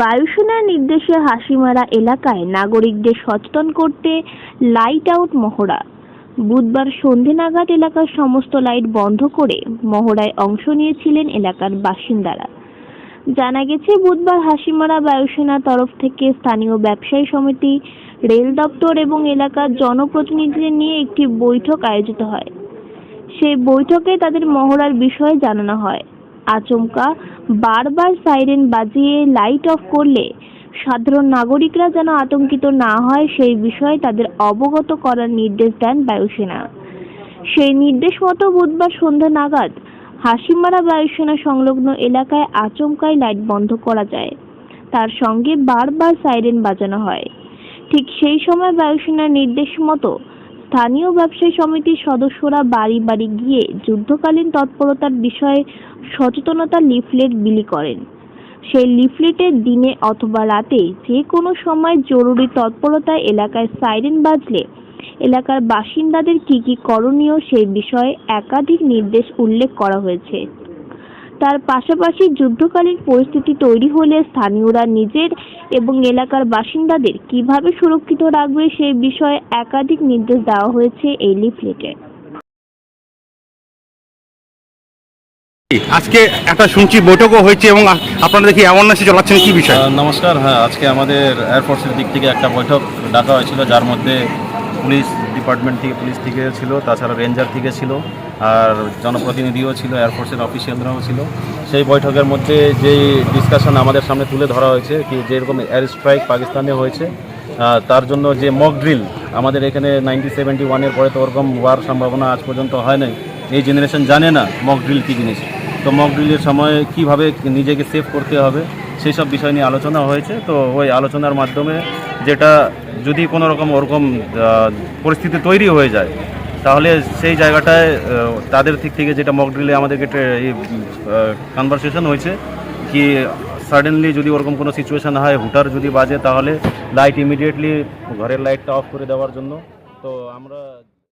বায়ুসেনার নির্দেশে হাসিমারা এলাকায় নাগরিকদের সচেতন করতে লাইট আউট মহড়া। বুধবার সন্ধে নাগাদ এলাকার সমস্ত লাইট বন্ধ করে মহড়ায় অংশ নিয়েছিলেন এলাকার বাসিন্দারা। জানা গেছে, বুধবার হাসিমারা বায়ুসেনার তরফ থেকে স্থানীয় ব্যবসায়ী সমিতি, রেল দপ্তর এবং এলাকার জনপ্রতিনিধিদের নিয়ে একটি বৈঠক আয়োজিত হয়। সেই বৈঠকে তাদের মহড়ার বিষয়ে জানানো হয়। আচমকা বারবার সাইরেন বাজিয়ে লাইট অফ করলে সাধারণ নাগরিকরা যেন আতঙ্কিত না হয়, সেই বিষয়ে তাদের অবগত করার নির্দেশ দেন বায়ুসেনা। সেই নির্দেশ মতো বুধবার সন্ধ্যা নাগাদ হাসিমারা বায়ুসেনা সংলগ্ন এলাকায় আচমকাই লাইট বন্ধ করা যায়। তার সঙ্গে বারবার সাইরেন বাজানো হয়। ঠিক সেই সময় বায়ুসেনার নির্দেশ মতো স্থানীয় ব্যবসায়ী সমিতির সদস্যরা বাড়ি বাড়ি গিয়ে যুদ্ধকালীন তৎপরতার বিষয়ে সচেতনতা লিফলেট বিলি করেন। সেই লিফলেটে দিনে অথবা রাতে যে কোনো সময় জরুরি তৎপরতায় এলাকায় সাইরেন বাজলে এলাকার বাসিন্দাদের কি কি করণীয় সেই বিষয়ে একাধিক নির্দেশ উল্লেখ করা হয়েছে। তার পাশাপাশি যুদ্ধকালীন পরিস্থিতি তৈরি হলে স্থানীয়রা নিজের এবং এলাকার বাসিন্দাদের কীভাবে সুরক্ষিত রাখবে সে বিষয়ে একাধিক নির্দেশ দেওয়া হয়েছে এই লিফলেটে। আজকে একটা শুনছি বৈঠকও হয়েছে এবং আপনারা দেখি অ্যাওয়ারনেসে চলাচ্ছেন কি বিষয়? নমস্কার হ্যাঁ আজকে আমাদের এয়ারফোর্সের দিক থেকে একটা বৈঠক ডাকা হয়েছিল যার মধ্যে পুলিশ ডিপার্টমেন্ট থেকে, পুলিশ থেকে ছিল, তাছাড়া রেঞ্জার থেকে ছিল, আর জনপ্রতিনিধিও ছিল এয়ারফোর্সের অফিসিয়ালরাও ছিল। সেই বৈঠকের মধ্যে যেই ডিসকাশন আমাদের সামনে তুলে ধরা হয়েছে, কি যেরকম এয়ার স্ট্রাইক পাকিস্তানে হয়েছে তার জন্য যে মক ড্রিল আমাদের এখানে নাইনটিন সেভেন্টি ওয়ানের পরে তো ওরকম হওয়ার সম্ভাবনা আজ পর্যন্ত হয় নাই। এই জেনারেশন জানে না মক ড্রিল কী জিনিস। তো মক ড্রিলের সময় কীভাবে নিজেকে সেভ করতে হবে সেই সব বিষয় নিয়ে আলোচনা হয়েছে। তো ওই আলোচনার মাধ্যমে যেটা যদি কোনো রকম ওরকম পরিস্থিতি তৈরি হয়ে যায়, তাহলে সেই জায়গাটায় তাদের দিক থেকে যেটা মক ড্রিলে আমাদেরকে কনভারসেশন হয়েছে কি সাডেনলি যদি ওরকম কোনো সিচুয়েশান হয়, হুটার যদি বাজে, তাহলে লাইট ইমিডিয়েটলি ঘরের লাইটটা অফ করে দেওয়ার জন্য। তো আমরা